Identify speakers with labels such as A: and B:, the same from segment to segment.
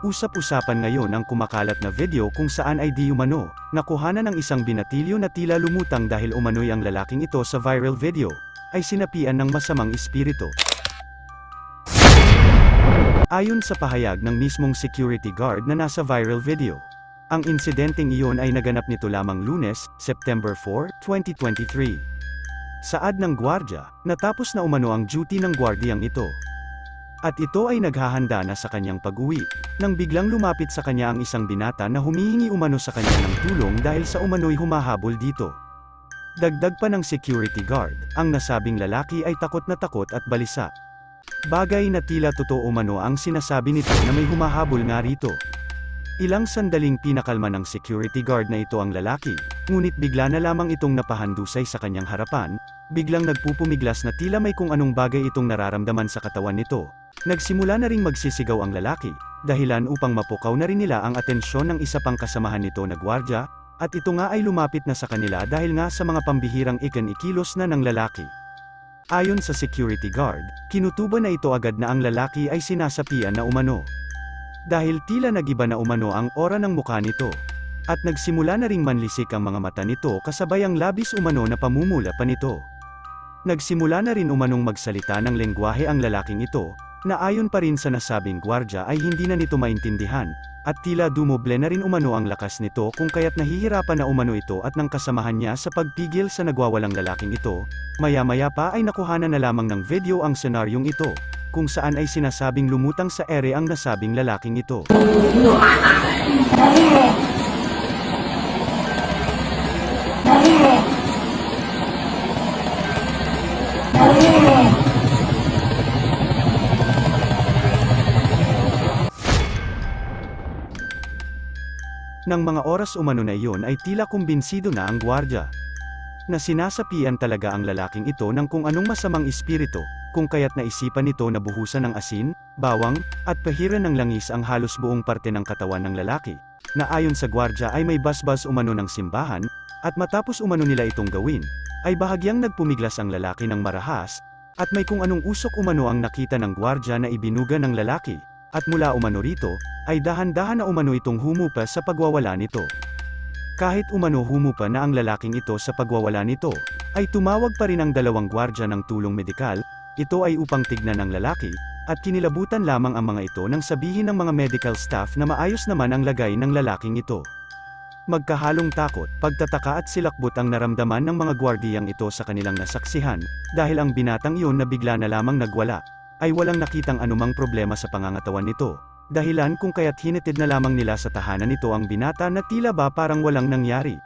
A: Usap-usapan ngayon ang kumakalat na video kung saan ay di umano, nakuhanan ng isang binatilyo na tila lumutang dahil umano'y ang lalaking ito sa viral video, ay sinapian ng masamang espiritu. Ayon sa pahayag ng mismong security guard na nasa viral video, ang insidenteng iyon ay naganap nito lamang lunes, September 4, 2023. Saad ng gwardya, natapos na umano ang duty ng gwardiyang ito. At ito ay naghahanda na sa kanyang pag-uwi, nang biglang lumapit sa kanya ang isang binata na humihingi umano sa kanya ng tulong dahil sa umano'y humahabol dito. Dagdag pa ng security guard, ang nasabing lalaki ay takot na takot at balisa. Bagay na tila totoo umano ang sinasabi nito na may humahabol nga rito. Ilang sandaling pinakalma ng security guard na ito ang lalaki, ngunit bigla na lamang itong napahandusay sa kanyang harapan, biglang nagpupumiglas na tila may kung anong bagay itong nararamdaman sa katawan nito. Nagsimula na ring magsisigaw ang lalaki, dahilan upang mapukaw na rin nila ang atensyon ng isa pang kasamahan nito na gwardya, at ito nga ay lumapit na sa kanila dahil nga sa mga pambihirang ikan-ikilos na ng lalaki. Ayon sa security guard, kinutuba na ito agad na ang lalaki ay sinasapian na umano. Dahil tila nagiba na umano ang ora ng mukha nito. At nagsimula na ring manlisik ang mga mata nito kasabay ang labis umano na pamumula pa nito. Nagsimula na rin umanong magsalita ng lengguwahe ang lalaking ito, na ayon pa rin sa nasabing gwardya ay hindi na nito maintindihan, at tila dumoble na rin umano ang lakas nito kung kaya't nahihirapan na umano ito at ng kasamahan niya sa pagpigil sa nagwawalang lalaking ito, maya-maya pa ay nakuhanan na lamang ng video ang senaryong ito, kung saan ay sinasabing lumutang sa ere ang nasabing lalaking ito. Nang mga oras umano na iyon ay tila kumbinsido na ang gwardya. Na sinasapian talaga ang lalaking ito ng kung anong masamang espiritu, kung kaya't naisipan nito na buhusan ng asin, bawang, at pahiran ng langis ang halos buong parte ng katawan ng lalaki, na ayon sa gwardya ay may basbas umano ng simbahan, at matapos umano nila itong gawin, ay bahagyang nagpumiglas ang lalaki ng marahas, at may kung anong usok umano ang nakita ng gwardya na ibinuga ng lalaki, at mula umano rito, ay dahan-dahan na umano itong humupa sa pagwawala nito. Kahit umano humupa na ang lalaking ito sa pagwawala nito, ay tumawag pa rin ang dalawang gwardya ng tulong medikal, ito ay upang tignan ng lalaki, at kinilabutan lamang ang mga ito nang sabihin ng mga medical staff na maayos naman ang lagay ng lalaking ito. Magkahalong takot, pagtataka at silakbot ang naramdaman ng mga gwardiyang ito sa kanilang nasaksihan, dahil ang binatang iyon na bigla na lamang nagwala, ay walang nakitang anumang problema sa pangangatawan nito, dahilan kung kaya't hinitid na lamang nila sa tahanan nito ang binata na tila ba parang walang nangyari.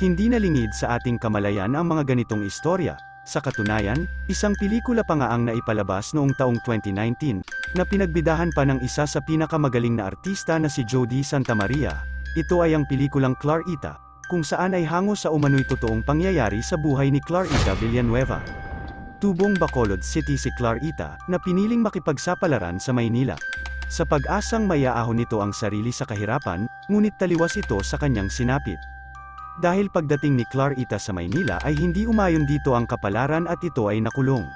A: Hindi nalingid sa ating kamalayan ang mga ganitong istorya, sa katunayan, isang pelikula pa nga ang naipalabas noong taong 2019, na pinagbidahan pa ng isa sa pinakamagaling na artista na si Jody Santamaria. Ito ay ang pelikulang Clarita, kung saan ay hango sa umano'y totoong pangyayari sa buhay ni Clarita Villanueva. Tubong Bacolod City si Clarita, na piniling makipagsapalaran sa Maynila. Sa pag-asang mayaahon nito ang sarili sa kahirapan, ngunit taliwas ito sa kanyang sinapit. Dahil pagdating ni Clarita sa Maynila ay hindi umayon dito ang kapalaran at ito ay nakulong.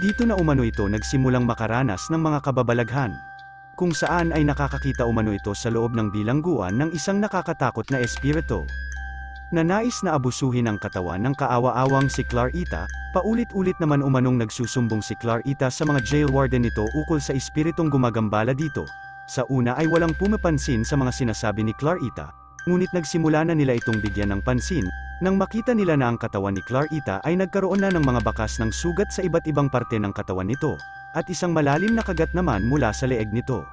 A: Dito na umano ito nagsimulang makaranas ng mga kababalaghan. Kung saan ay nakakakita umano ito sa loob ng bilangguan ng isang nakakatakot na espiritu. Nanais na abusuhin ang katawan ng kaawa-awang si Clarita, paulit-ulit naman umanong nagsusumbong si Clarita sa mga jail warden nito ukol sa espiritong gumagambala dito. Sa una ay walang pumapansin sa mga sinasabi ni Clarita, ngunit nagsimula na nila itong bigyan ng pansin, nang makita nila na ang katawan ni Clarita ay nagkaroon na ng mga bakas ng sugat sa iba't ibang parte ng katawan nito, at isang malalim na kagat naman mula sa leeg nito.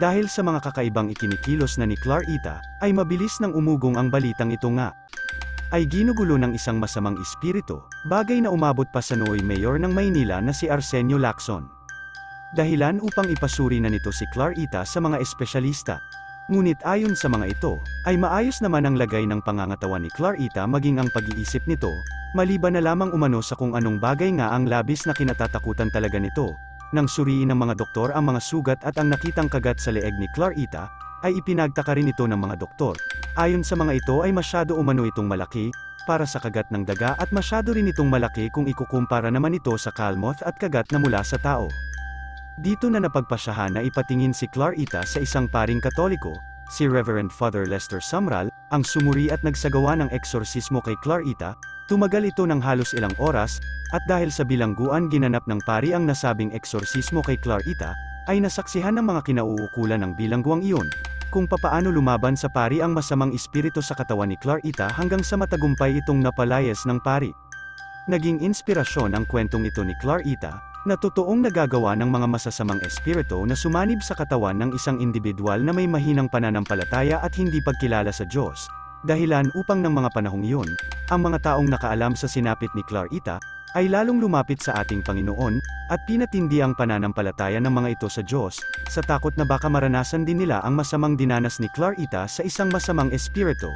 A: Dahil sa mga kakaibang ikinikilos na ni Clarita, ay mabilis nang umugong ang balitang ito nga. Ay ginugulo ng isang masamang espiritu, bagay na umabot pa sa nooy mayor ng Maynila na si Arsenio Lacson. Dahilan upang ipasuri na nito si Clarita sa mga espesyalista. Ngunit ayon sa mga ito, ay maayos naman ang lagay ng pangangatawan ni Clarita maging ang pag-iisip nito, maliban na lamang umano sa kung anong bagay nga ang labis na kinatatakutan talaga nito. Nang suriin ng mga doktor ang mga sugat at ang nakitang kagat sa leeg ni Clarita, ay ipinagtaka rin ito ng mga doktor. Ayon sa mga ito ay masyado umano itong malaki, para sa kagat ng daga at masyado rin itong malaki kung ikukumpara naman ito sa kalmoth at kagat na mula sa tao. Dito na napagpasyahan na ipatingin si Clarita sa isang paring katoliko, si Reverend Father Lester Sumral, ang sumuri at nagsagawa ng eksorsismo kay Clarita, tumagal ito ng halos ilang oras, at dahil sa bilangguan ginanap ng pari ang nasabing eksorsismo kay Clarita, ay nasaksihan ng mga kinauukulan ng bilangguang iyon, kung papaano lumaban sa pari ang masamang espiritu sa katawan ni Clarita hanggang sa matagumpay itong napalayas ng pari. Naging inspirasyon ang kwentong ito ni Clarita, na totoong nagagawa ng mga masasamang espiritu na sumanib sa katawan ng isang individual na may mahinang pananampalataya at hindi pagkilala sa Diyos. Dahilan upang ng mga panahong iyon, ang mga taong nakaalam sa sinapit ni Clarita, ay lalong lumapit sa ating Panginoon, at pinatindi ang pananampalataya ng mga ito sa Diyos, sa takot na baka maranasan din nila ang masamang dinanas ni Clarita sa isang masamang espiritu.